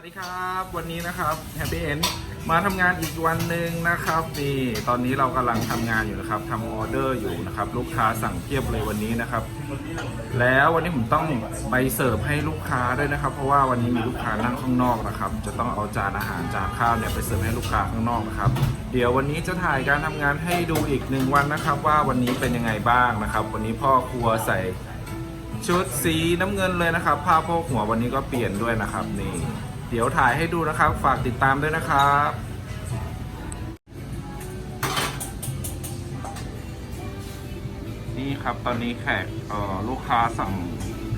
วัสดีครับ วันนี้นะครับแฮปปี้เอนมาทำงานอีกวันหนึ่งนะครับนี่ตอนนี้เรากำลังทำงานอยู่นะครับทำออเดอร์อยู่นะครับ ลูกค้าสั่งเพียบเลยวันนี้นะครับ แล้ววันนี้ผมต้องไปเสิร์ฟให้ลูกค้าด้วยนะครับ เพราะว่าวันนี้มีลูกค้านั่งข้างนอกนะครับ จะต้องเอาจานอาหารจานข้าวเนี่ยไปเสิร์ฟให้ลูกค้าข้างนอกนะครับ เดี๋ยววันนี้จะถ่ายการทำงานให้ดูอีกหนึ่งวันนะครับ ว่าวันนี้เป็นยังไงบ้างนะครับ วันนี้พ่อครัวใส่ชุดสีน้ำเงินเลยนะครับ ผ้าโพกหัววันนี้ก็เปลี่ยนด้วยนะครับนี่ เดี๋ยวถ่ายให้ดูนะครับ ฝากติดตามด้วยนะครับนี่ครับตอนนี้แขกเอ่อลูกค้าสั่ง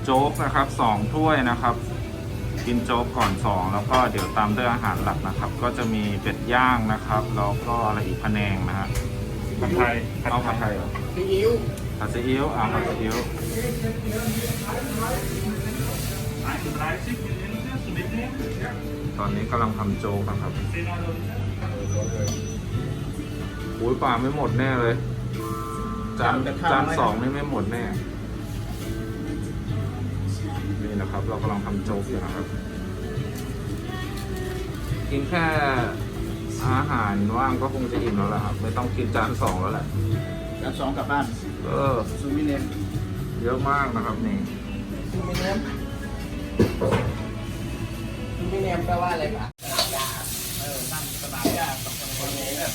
โจ๊กนะครับสองถ้วยนะครับ กินโจ๊กก่อนสองแล้วก็เดี๋ยวตามด้วยอาหารหลักนะครับ ก็จะมีเป็ดย่างนะครับแล้วก็อะไรอีกพะแนงนะฮะผัดไทยเอาผัดไทยเหรอซีอิ๊วผัดซีอิ๊วเอาผัดซีอิ๊ว ตอนนี้กำลังทำโจ๊กนะครับอุ้ยปลาไม่หมดแน่เลย จานจานสองนี่ไม่หมดแน่ นี่นะครับ เรากำลังทำโจ๊กอยู่นะครับ กินแค่อาหารว่างก็คงจะอิ่มแล้วล่ะครับ ไม่ต้องกินจานสองแล้วแหละจานสองกลับบ้าน เออซูมิเนมเยอะมากนะครับนี่ซูมิเนม ซูมิเนมแปลว่าอะไรปะเออนั่งสนามหญ้าสองคนนี้เนี่ย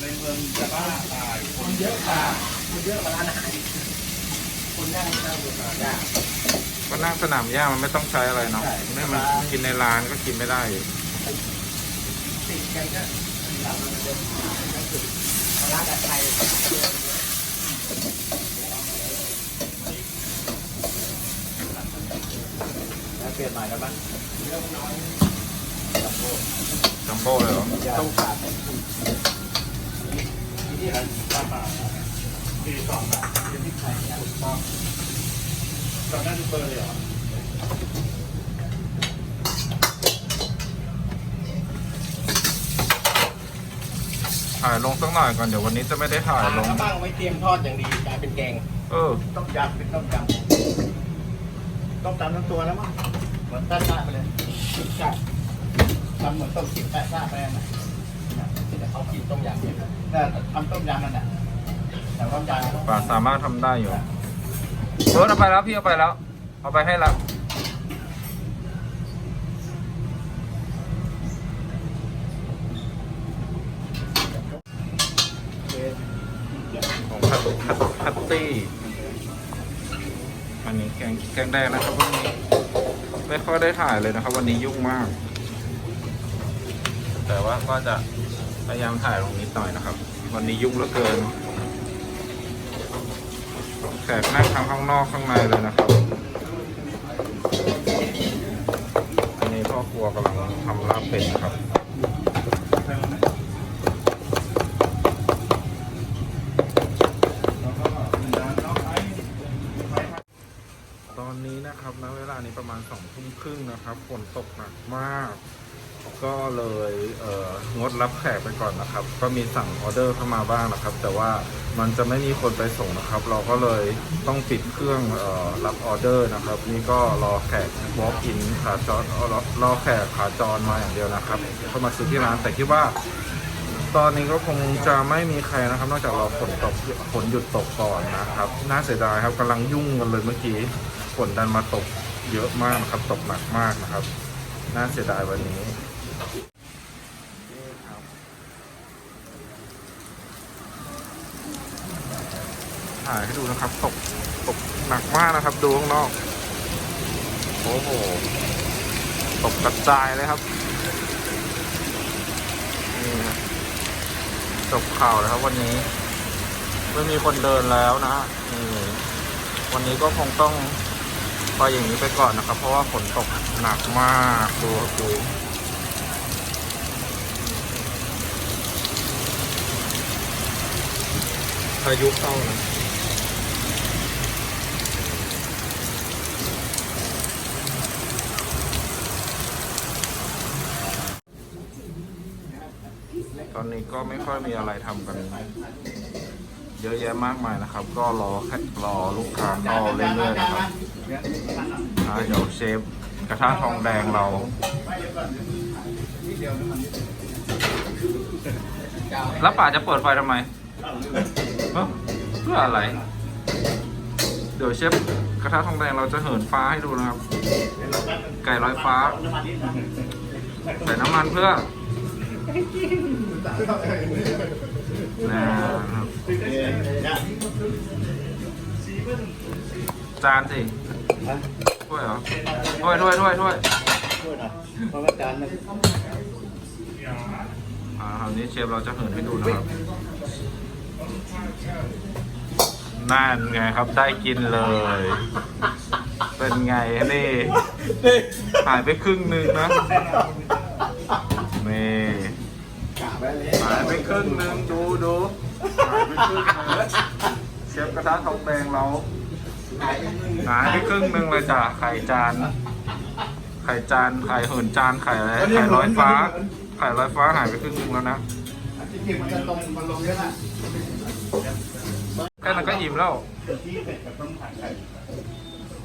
ในเมืองจะบ้าตาย คนเยอะกว่าคนเยอะกว่าร้านอาหารคนนั่งนั่งอยู่สนามหญ้าก็นั่งสนามหญ้ามันไม่ต้องใช้อะไรเนาะใช่ไม่มันกินในร้านก็กินไม่ได้อยู่ติดกันก็หลับมันเดินนั่งติดร้านแบบไทยแล้วเปลี่ยนใหม่กันบ้างเรื่องน้อย จัมโบ้จัมโบ้เลยเหรอต้องขาดที่ไหนบ้าตายปีสองอะเป็นที่ไทยเนี่ยถูกต้องตอนนั้นเบอร์เลยเหรอถ่ายลงสักหน่อยก่อนเดี๋ยววันนี้จะไม่ได้ถ่ายลงถ้าบ้างไว้เตรียมทอดอย่างดีกลายเป็นแกง เออ ต้มยำเป็นต้มยำต้มยำทั้งตัวแล้วมั้งเหมือนแป๊ะซ่าไปเลย ใช่ทำเหมือนต้มจิ้มแปะซ่าไปนะแต่เขากินต้มยำเนี่ยน่ทำต้มยำนั่นน่ะแต่ต้มยำป่าสามารถทำได้อยู่เออเอาไปแล้วพี่เอาไปแล้ว เอาไปให้แล้วของคัตคัตคัตตี้อันนี้แกงแกงแดงนะครับวันนี้ ค่อยได้ถ่ายเลยนะครับ วันนี้ยุ่งมาก แต่ว่าก็จะพยายามถ่ายลงนิดหน่อยนะครับ วันนี้ยุ่งเหลือเกินแขกนั่งทั้งข้างนอกข้างในเลยนะครับ อันนี้พ่อครัวกำลังทำลาบเป็ดนะครับ ครึ่งนะครับฝนตกหนักมาก ก็เลยเอองดรับแขกไปก่อนนะครับ ก็มีสั่งออเดอร์เข้ามาบ้างนะครับ แต่ว่ามันจะไม่มีคนไปส่งนะครับ เราก็เลยต้องปิดเครื่องเออรับออเดอร์นะครับ นี่ก็รอแขก walk in ขาจรรอรอแขกขาจรมาอย่างเดียวนะครับ เข้ามาซื้อที่ร้านแต่คิดว่าตอนนี้ก็คงจะไม่มีใครนะครับ นอกจากเรอฝนตกฝนหยุดตกก่อนนะครับ น่าเสียดายครับกำลังยุ่งกันเลยเมื่อกี้ฝนดันมาตก เยอะมากนะครับตกหนักมากนะครับ น่าเสียดายวันนี้ถ่ายให้ดูนะครับตกตกหนักมากนะครับ ดูข้างนอก โอ้โหตกกระจายเลยครับนี่นะจบข่าวแล้วครับวันนี้ ไม่มีคนเดินแล้วนะนี่วันนี้ก็คงต้อง ไปอย่างนี้ไปก่อนนะครับ เพราะว่าฝนตกหนักมากดูครับดูพายุเข้านะตอนนี้ก็ไม่ค่อยมีอะไรทำกัน เยอะแยะมากมายนะครับ ก็รอแค่รอลูกค้ารอเรื่อยๆนะครับ อ่าเดี๋ยวเชฟกระทะทองแดงเรา แล้วป่าจะเปิดไฟทำไมเอ้าเพื่ออะไร เดี๋ยวเชฟกระทะทองแดงเราจะเหินฟ้าให้ดูนะครับ ไก่ลอยฟ้า ใส่น้ำมันเพื่อนะครับจานสิ ถ้วยเหรอถ้วยถ้วยถ้วยถ้วยช่วยหน่อยเพราะว่าจานมันอ่าคราวนี้เชฟเราจะเหินให้ดูนะครับนั่นไงครับได้กินเลย เป็นไงนี่หายไปครึ่งหนึ่งนะนี่กะไว้เลยหายไปครึ่งหนึ่งดูดูหายไปครึ่งหนึ่งเชฟกระทะทองแดงเรา หายไปครึ่งหนึ่งเลยจ้ะไข่จาน ไข่จาน ไข่เหินจาน ไข่อะไร ไข่ลอยฟ้า ไข่ลอยฟ้าหายไปครึ่งหนึ่งแล้วนะจริงๆมันจะตรงมันลงเยอะนะแค่นั้นก็อิ่มแล้วที่เป็ดกับต้มขาไก่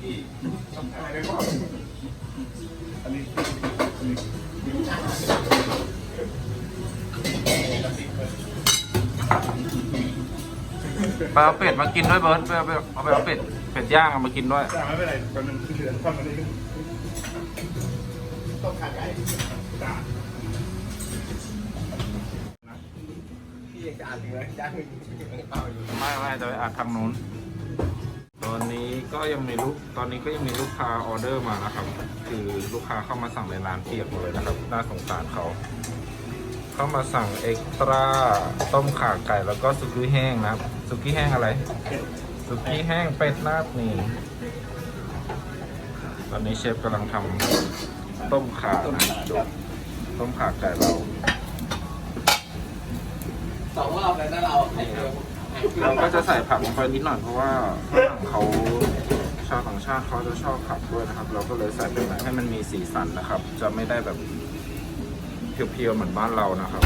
ที่ต้มขาไก่ก็อันนี้ ไปเอาเป็ดมากินด้วยเบิร์ดไปเอาไปเอาไปเอาเป็ดเป็ดย่างเอามากินด้วยแต่ไม่เป็นไรตอนนั้นเหลือความมันต้มขาไก่จ้าพี่ยังจะอ่านอยู่ไหมจ้างมึงเอาอยู่ไม่ไม่จะไปอัดทางนู้น ตอนนี้ก็ยังมีลูกตอนนี้ก็ยังมีลูกค้าออเดอร์มานะครับ คือลูกค้าเข้ามาสั่งในร้านเปียกเลยนะครับน่าสงสารเขาเข้ามาสั่งเอ็กตร้าต้มข่าไก่แล้วก็สุกี้แห้งนะครับ สุกี้แห้งอะไร สุกี้แห้งเป็ดนาดนี่ ตอนนี้เชฟกำลังทำต้มข่านะดูต้มข่าไก่เราสองรอบเลยนะเราไข่เจียวเราก็จะใส่ผักลงไปนิดหน่อยเพราะว่าฝรั่งเขาชาวต่างชาติเขาจะชอบผักด้วยนะครับ เราก็เลยใส่ไปหน่อยให้มันมีสีสันนะครับ จะไม่ได้แบบเพียวๆเหมือนบ้านเรานะครับ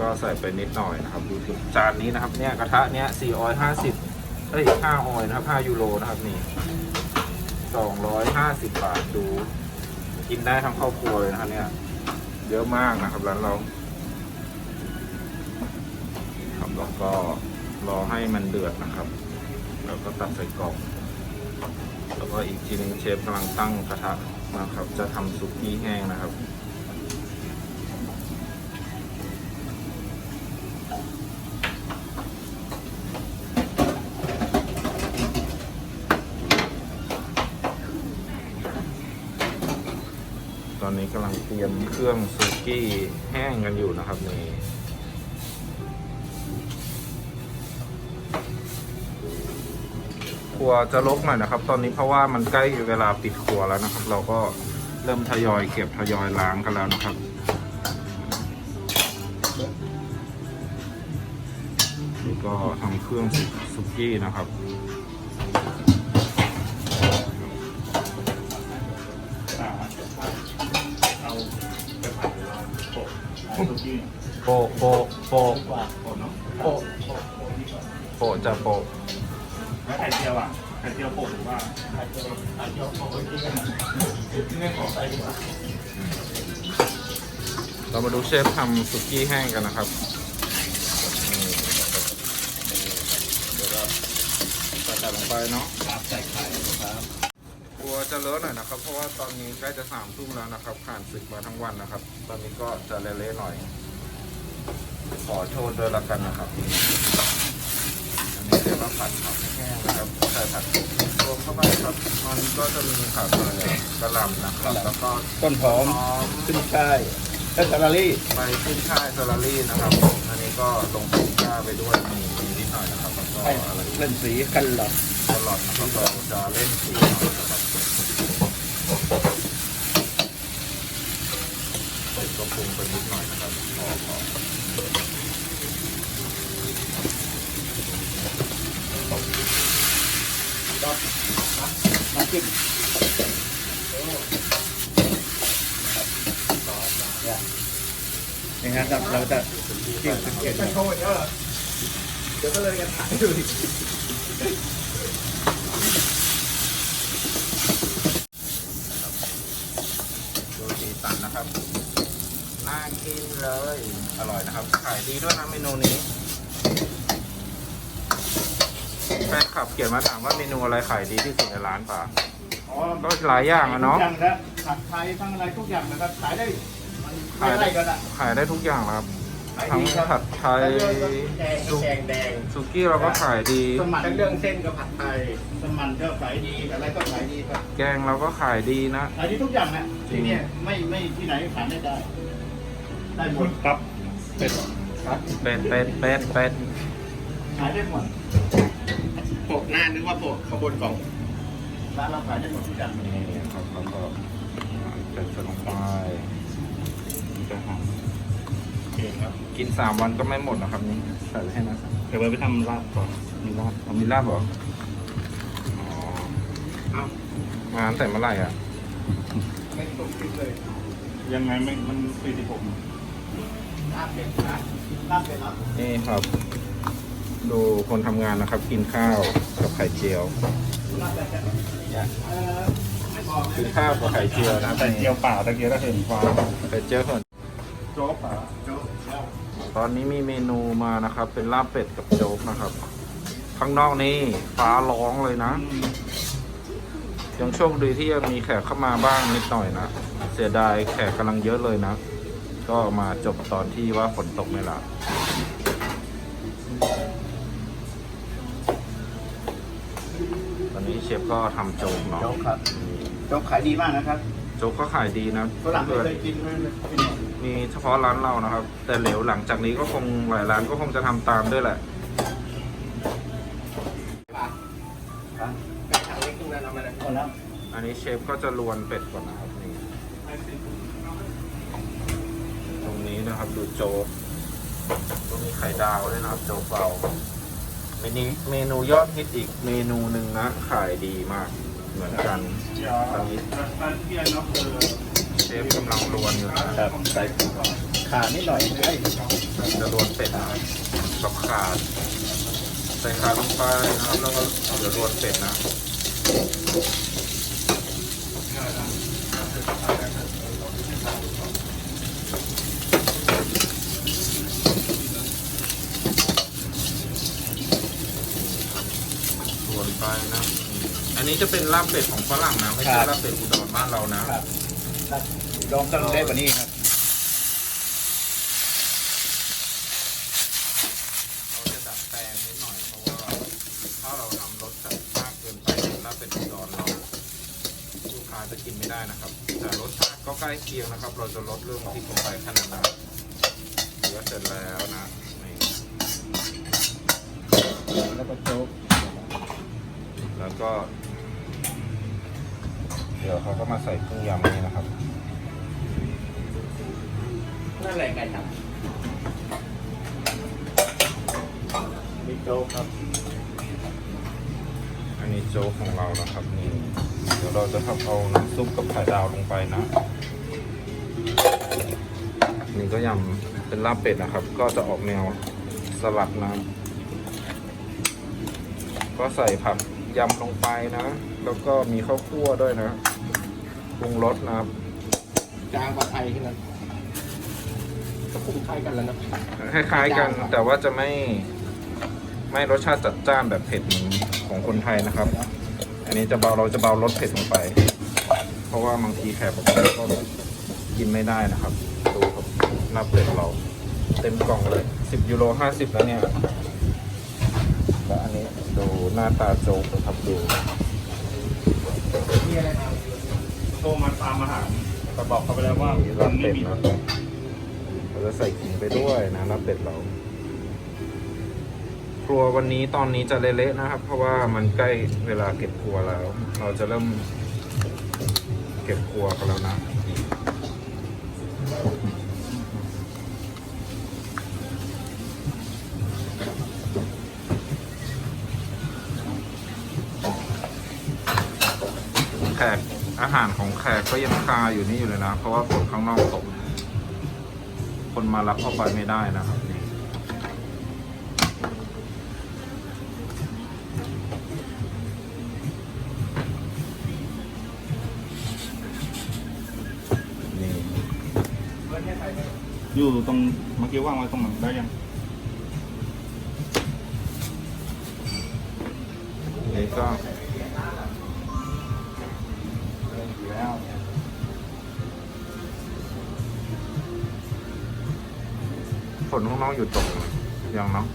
ก็ใส่ไปนิดหน่อยนะครับ ดูถึงจานนี้นะครับเนี่ยกระทะเนี้ย4 5 0เอ้ย5ออยนะครับ5ยูโรนะครับนี่250บาทดู กินได้ทั้งครอบครัวเลยนะครับเนี่ยเยอะมากนะครับร้านเราครับแล้วก็รอให้มันเดือดนะครับ แล้วก็ตัดใส่กล่องแล้วก็อีกทีหนึงเชฟกำลังตั้งกระทะนะครับ จะทำซุกี้แห้งนะครับ เครื่องซุกี้แห้งกันอยู่นะครับนี่ครัวจะลกหน่อยนะครับ ตอนนี้เพราะว่ามันใกล้เวลาปิดครัวแล้วนะครับ เราก็เริ่มทยอยเก็บทยอยล้างกันแล้วนะครับนี่ก็ทำเครื่องซุกี้นะครับ โปะโปะโปะโปะเนาะโอ้โปะจะโปะแล้วไข่เจียวอะไข่เจียวโปะหรือว่าไข่เจียวไข่เจียวโอ้ยจริงๆนะไม่ขอใส่ดีกว่าเรามาดูเชฟทำซุกี้แห้งกันนะครับเดี๋ยวเราใส่ลงไปเนาะครับใส่ไข่ครับกลัวจะเลอะหน่อยนะครับ เพราะว่าตอนนี้ใกล้จะสามทุ่มแล้วนะครับผ่านศึกมาทั้งวันนะครับ ตอนนี้ก็จะเละๆหน่อย ขอโทษด้วยละกันนะครับ อันนี้เดี๋ยวเราผัดผักให้แห้งนะครับใส่ผักรวมเข้าไปครับ มันก็จะมีผักอะไรกระหล่ำนะครับแล้วก็ต้นหอมหอมขึ้นช่ายเอสซาลารี่ใบขึ้นช่ายสลัดรี่นะครับ อันนี้ก็ลงทุนกล้าไปด้วยมีมีนิดหน่อยนะครับแล้วก็อะไรเล่นสีกันหรอตลอดนะครับเราจะเล่นสีหน่อยนะครับเสร็จก็ปรุงไปนิดหน่อยนะครับพอพอ น้ำจิ้มนี่ครับเราจะจิ้มสังเกตโชว์เยอะเดี๋ยวก็เลยกันถ่ายดูดิดูสีสันนะครับกินเลย อร่อยนะครับ ขายดีด้วยนะเมนูนี้แฟนคลับเขียนมาถามว่าเมนูอะไรขายดีที่สุดในร้านป่ะอ๋อก็หลายอย่างอะเนาะทุกอย่างนะผัดไทยทั้งอะไรทุกอย่างนะครับขายได้มันขายไม่ได้ไล่กันอะขายได้ทุกอย่างนะครับ ขายทั้งดีครับผัดไทยแล้วก็แกงก็แกงแดงสุกี้เราก็ขายดี สมันถ้าเรื่องเส้นก็ผัดไทย สมันก็ขายดีอะไรก็ขายดีครับแกงเราก็ขายดีนะ ขายดีทุกอย่างนะจริงที่เนี่ยไม่ไม่ที่ไหนขายไม่ได้ ได้หมดครับเป็ดครับ เป็ดเป็ดเป็ดเป็ดขายได้หมดโปะหน้านึกว่าโปะขบวนของร้านเราขายได้หมดทุกอย่างนี่ครับแล้วก็เป็ดใส่ลงไปจะหอมโอเคครับกินสามวันก็ไม่หมดนะครับนี่ใส่ไว้ให้นะเดี๋ยวไว้ไปทำลาบก่อนมีลาบเอามีลาบเหรออ๋อเอ้ามาตั้งแต่เมื่อไหร่อะไม่ตกติดเลยยังไงไม่มันสี่สิบหกลาบเป็ดนะลาบเป็ดนะนี่ครับ ดูคนทำงานนะครับ กินข้าวกับไข่เจียวลาบเป็ดนะเออไม่บอกนะกินข้าวกับไข่เจียวนะครับแต่เจียวเปล่าตะเกียบก็เห็นฟ้าไข่เจียวก่อนโจ๊กเปล่าโจ๊กแล้วตอนนี้มีเมนูมานะครับ เป็นลาบเป็ดกับโจ๊กนะครับ ข้างนอกนี่ฟ้าร้องเลยนะยังโชคดีที่ยังมีแขกเข้ามาบ้างนิดหน่อยนะ เสียดายแขกกำลังเยอะเลยนะ ก็มาจบตอนที่ว่าฝนตกนี่แหละ ฟก็ทำโจ๊กเนาะโจ๊กครับโจ๊กขายดีมากนะครับโจ๊กก็ขายดีนะฝรั่งไม่เคยกินเลยกินหมดมีเฉพาะร้านเรานะครับ แต่เหลวหลังจากนี้ก็คงหลายร้านก็คงจะทำตามด้วยแหละครับเป็ดถังเล็กตรงนั้นเอามาเลยหมดแล้วอันนี้เชฟก็จะลวนเป็ดก่อนนะครับนี่ตรงนี้นะครับดูโจ๊กตรงนี้ไข่ดาวด้วยนะครับโจ๊กเบา เมนูเมนูยอดฮิตอีกเมนูหนึ่งนะขายดีมาก เหมือนกันเดี๋ยวร้านเพียนเนาะคือเชฟกำลังลวนอยู่นะครับใส่ขานิดหน่อยเอ้ยจะลวนเป็ดนะครับกับขาดใส่ขาลงไปนะครับแล้วก็เดี๋ยวลวนเป็ดนะ ส่วนไปนะ อั นนี้จะเป็นลาบเป็ดของฝรั่งนะไม่ใช่ลาบเป็ดอุดรบ้านเรานะ ครับลองต้องได้กว่านี้ครับเราจะดัดแปลงนิดหน่อยเพราะว่าถ้าเราทำรสจัดมากเกินไปลาบเป็ดอุดรเราลูกค้าจะกินไม่ได้นะครับแต่รสชาติก็ใกล้เคียงนะครับ เราจะลดเรื่องพริกลงไปแค่นั้นนะเหลือเสร็จแล้วนะนี่แล้วก็โจ๊กแล้วก็ เดี๋ยวเขาก็มาใส่เครื่องยำนี่นะครับ นั่นแหละไก่ครับมีโจ๊กครับ อันนี้โจ๊กของเรานะครับนี่เดี๋ยวเราจะทำเอาน้ำซุปกับไข่ดาวลงไปนะ นี่ก็ยำเป็นลาบเป็ดนะครับ ก็จะออกแนวสลัดนะก็ใส่ผักยำลงไปนะ แล้วก็มีข้าวคั่วด้วยนะ ปรุงรสนะครับจางกว่าไทยที่นั้นก็คุ้มค่ายกันแล้วนะคล้ายๆกัน แต่ว่าจะไม่ ไม่รสชาติจัดจ้านแบบเผ็ดเหมือนของคนไทยนะครับ อันนี้จะเบาเราจะเบารสเผ็ดลงไป เพราะว่าบางทีแขกบางคนก็กินไม่ได้นะครับดูครับหน้าเป็ดเรา เต็มกล่องเลย 10ยูโร50 แล้วเนี่ยแล้วอันนี้ดูหน้าตาโจ๊กนะครับดูมีอะไรครับ โทรมาตามอาหารแต่บอกเขาไปแล้วว่าลาบไม่เป็ดมีนะเราจะใส่ขิงไปด้วยนะลาบเป็ดเรา ครัววันนี้ตอนนี้จะเละๆนะครับ เพราะว่ามันใกล้เวลาเก็บครัวแล้ว เราจะเริ่ม เก็บครัวกันแล้วนะแขก อาหารของแขกก็ยังคาอยู่นี่อยู่เลยนะ เพราะว่าฝนข้างนอกตก คนมารับเข้าไปไม่ได้นะครับนี่อยู่ตรงเมื่อกี้ว่างไว้ตรงไหนได้ยัง ฝนข้างอกอยู่ตกยังเนาะ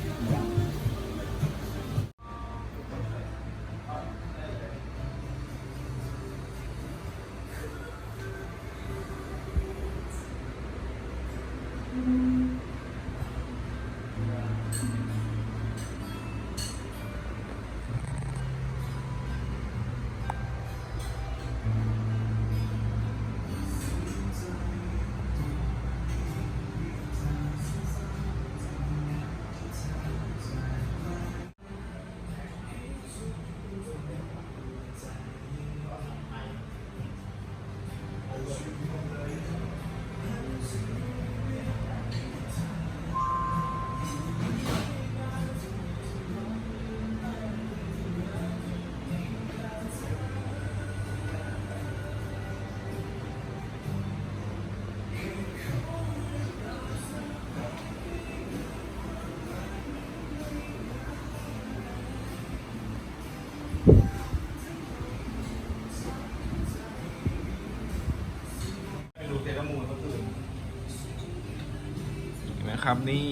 นะครับนี่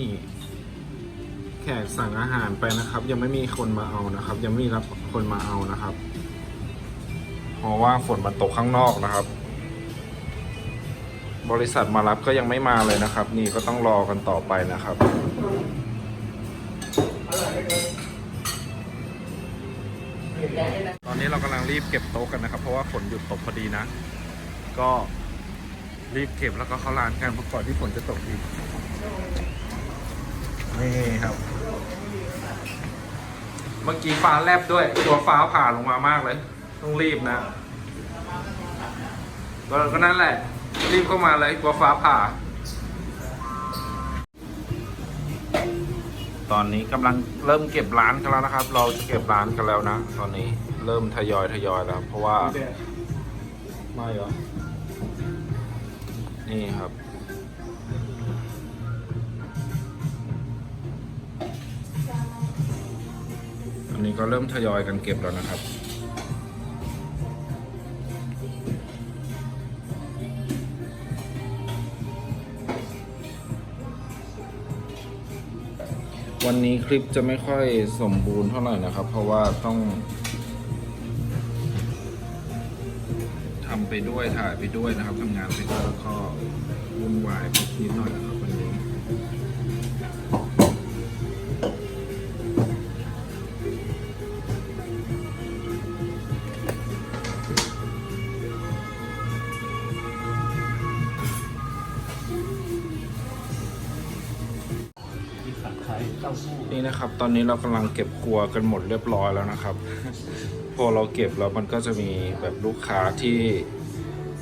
แขกสั่งอาหารไปนะครับ ยังไม่มีคนมาเอานะครับ ยังไม่มีรับคนมาเอานะครับ เพราะว่าฝนมันตกข้างนอกนะครับ บริษัทมารับก็ยังไม่มาเลยนะครับ นี่ก็ต้องรอกันต่อไปนะครับตอนนี้เรากำลังรีบเก็บโต๊ะกันนะครับ เพราะว่าฝนหยุดตกพอดีนะ ก็ รีบเก็บแล้วก็เข้าร้านกันเพระก่อนที่ฝนจะตกอีก นี่ครับ เมื่อกี้ฟ้าแลบด้วย ตัวฟ้าผ่าลงมามากเลย ต้องรีบนะก็ก็นั่นแหละ รีบเข้ามาเลยกลัวฟ้าผ่า ตอนนี้กำลังเริ่มเก็บร้านกันแล้วนะครับ เราจะเก็บร้านกันแล้วนะ ตอนนี้เริ่มทยอยทยอยแล้ว เพราะว่าไม่เหรอ นี่ครับ อันนี้ก็เริ่มทยอยกันเก็บแล้วนะครับวันนี้คลิปจะไม่ค่อยสมบูรณ์เท่าไหร่นะครับ เพราะว่าต้อง ทำไปด้วยถ่ายไปด้วยนะครับทำงานไปด้วยแล้วก็วุ่นวายนิดหน่อยนะครับ นะครับ ตอนนี้เรากำลังเก็บครัวกันหมดเรียบร้อยแล้วนะครับ พอเราเก็บแล้วมันก็จะมีแบบลูกค้าที่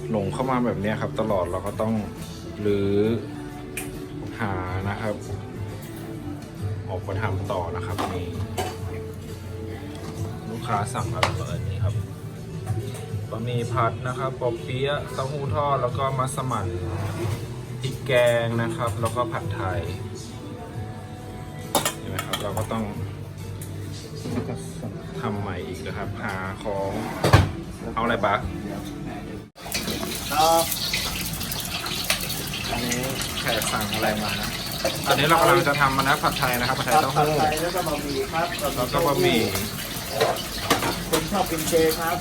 หลงเข้ามาแบบนี้ครับ ตลอดเราก็ต้องรื้อหานะครับ ออกมาทำต่อนะครับนี่ลูกค้าสั่งมาเปิดนี่ครับบะหมี่ผัดนะครับปอเปี๊ยะเต้าหู้ทอดแล้วก็มัสมั่นพริกแกงนะครับ แล้วก็ผัดไทย เห็นไหมครับเราก็ต้องทำใหม่อีกนะครับ หาของเอาอะไรบ้างครับอันนี้แขกสั่งอะไรมานะตอนนี้เรากำลังจะทำมันนะผัดไทยนะครับผัดไทยผัดเต้าผัดหู้ไทยแล้วก็บะหมี่ครับแล้วก็บะหมี่คนชอบกินเจครับ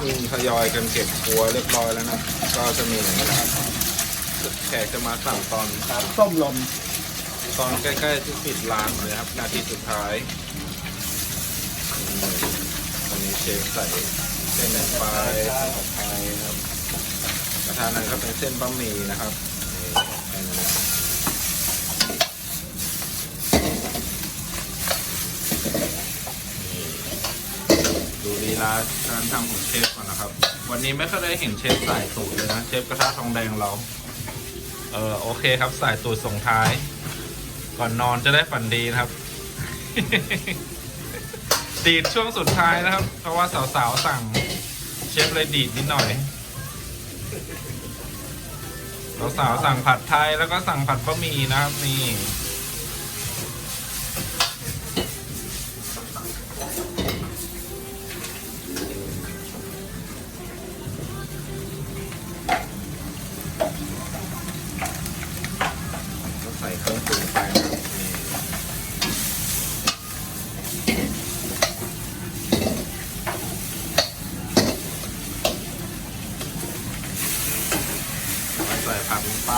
นี่ทยอยกันเก็บครัวเรียบร้อยแล้วนะ ก็จะมีอย่างนี้นะครับแขกจะมาสั่งตอนครับส้มลม ตอนใกล้ๆที่ปิดร้านเลยครับ นาทีสุดท้ายอืมตอนนี้เชฟใส่เส้นแหนมปลายเส้นผัดไทยนะครับกระทะนั้นก็เป็นเส้นบะหมี่นะครับดูลีลาการทำของเชฟก่อนนะครับ วันนี้ไม่เคยได้เห็นเชฟใสายตูดเลยนะ เชฟกระทะทองแดงเรา เออโอเคครับ ใสายตูดส่งท้าย ก่อนนอนจะได้ฝันดีนะครับ ดีดช่วงสุดท้ายนะครับ เพราะว่าสาวๆสั่งเชฟเลยดีดนิดหน่อยสาวๆสั่งผัดไทยแล้วก็สั่งผัดบะหมี่นะครับนี่ ก็ใส่เครื่องปรุงไปนะครับนี่ใส่ผักลง ไป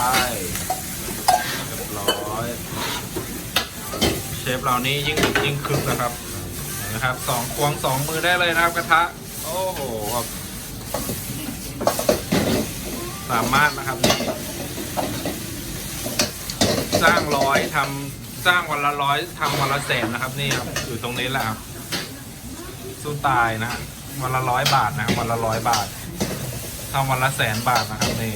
เรียบร้อย เชฟเรานี่ยิ่งดึกยิ่งคึกนะครับนไหมครับสองควงสองมือได้เลยนะครับกระทะ โอ้โหครับสามารถนะครับนี่จ้างร้อยทำจ้างวันละร้อยทำวันละแสนนะครับ นี่ครับอยู่ตรงนี้แหละครับสู้ตายนะฮะวันละร้อยบาทนะวันละร้อยบาททำวันละแสนบาทนะครับนี่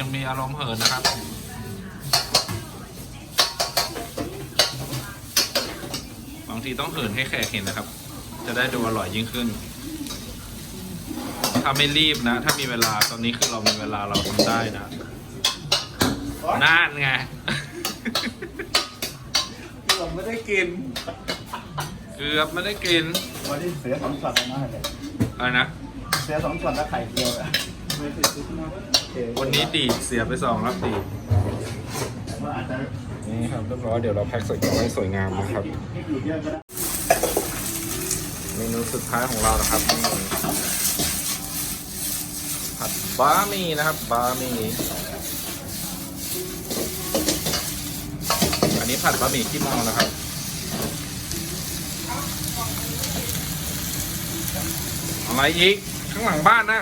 ยังมีอารมณ์เหินนะครับ บางทีต้องเหินให้แขกเห็นนะครับ จะได้ดูอร่อยยิ่งขึ้น ถ้าไม่รีบนะ ถ้ามีเวลาตอนนี้คือเรามีเวลาเราทำได้นะน่านไงเราไม่ได้กินเกือบไม่ได้กินวันนี้เสือสองช็อตแล้วนะเลยอะไรนะเสือสองช็อตแล้วไข่เจียวอะ วันนี้ตีเสียไปสองรับตีนี่ครับเรียบร้อยเดี๋ยวเราแพ็คใส่กล่องให้สวยงามนะครับเยอะก็ได้เมนูสุดท้ายของเรานะครับนี่ผัดบะหมี่นะครับบะหมี่อันนี้ผัดบะหมี่ขี้เมานะครับอะไรอีกข้างหลังบ้านนะ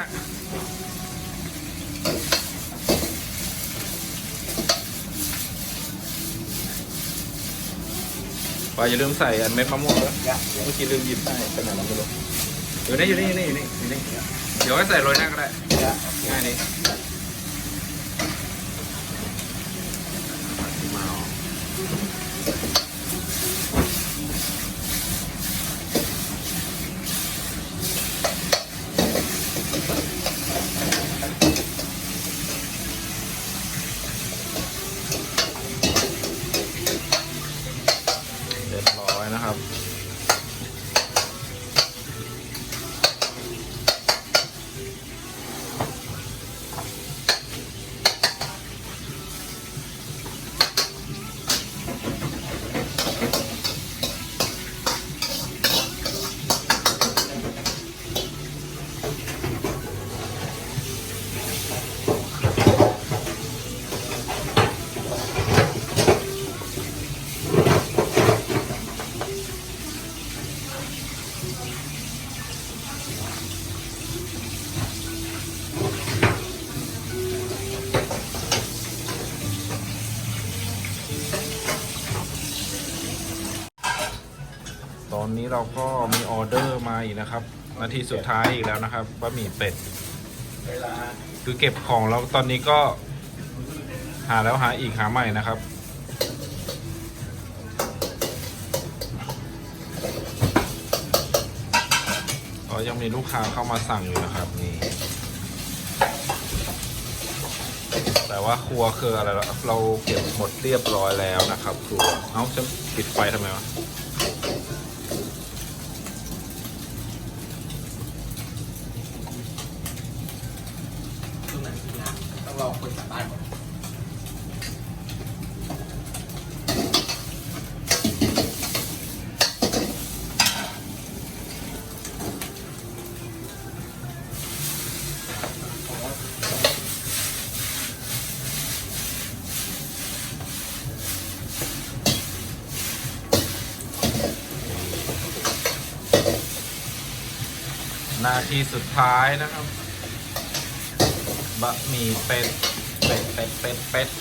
ว่าอย่าลืมใส่อันเม็ดมะม่วงด้วยยะเมื่อกี้ลืมหยิบได้ไปไหนเราไม่รู้อยู่นี่อยู่นี่อยู่นี่อยู่นี่อยู่นี่เดี๋ยวให้ใส่โรยหน้าก็ได้ยะง่ายดีมาเรียบ ร้ นี้เราก็มีออเดอร์มาอีกนะครับ นาทีสุดท้ายอีกแล้วนะครับบะหมี่เป็ดคือเก็บของเราตอนนี้ก็ หาแล้วหาอีกหาใหม่นะครับก็ยังมีลูกค้าเข้ามาสั่งอยู่นะครับนี่แต่ว่าครัวคืออะไรเราเก็บหมดเรียบร้อยแล้วนะครับ ครัว เอ้าจะปิดไฟทำไมวะ ต้องรอคนกลับบ้านก่อน นาทีสุดท้ายนะครับ บะหมี่เป็ด เป็ด เป็ด เป็ดเป็ด เป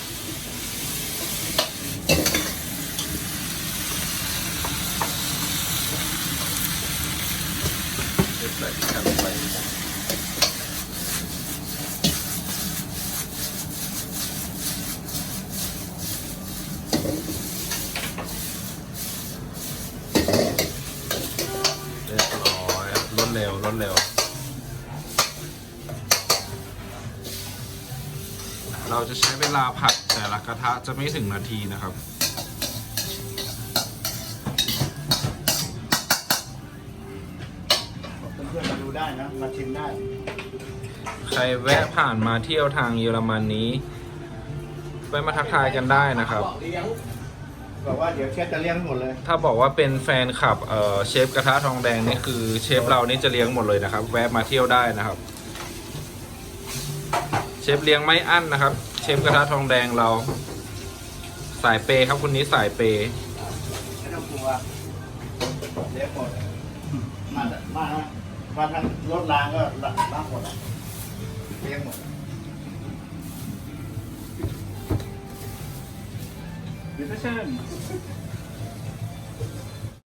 ็ดใส่กันไป เรียบร้อยครับรวดเร็วรวดเร็ว เราจะใช้เวลาผัดแต่ละกระทะ จะไม่ถึงนาทีนะครับ เพื่อนๆมาดูได้นะ มาชิมได้ ใครแวะผ่านมาเที่ยวทางเยอรมันนี้ไปมาทักทายกันได้นะครับบอกว่าเดี๋ยวเชฟจะเลี้ยงหมดเลย ถ้าบอกว่าเป็นแฟนคลับเอ่อเชฟกระทะทองแดงนี่คือเชฟเรานี่จะเลี้ยงหมดเลยนะครับ แวะมาเที่ยวได้นะครับ เชฟเลี้ยงไม่อั้นนะครับ เชฟกระทะทองแดงเรา สายเปย์ครับคนนี้สายเปย์ไม่ต้องกลัวเลี้ยงหมดมามามาทางรถรางก็ล้างหมดอะเลี้ยงหมด Bitte schön.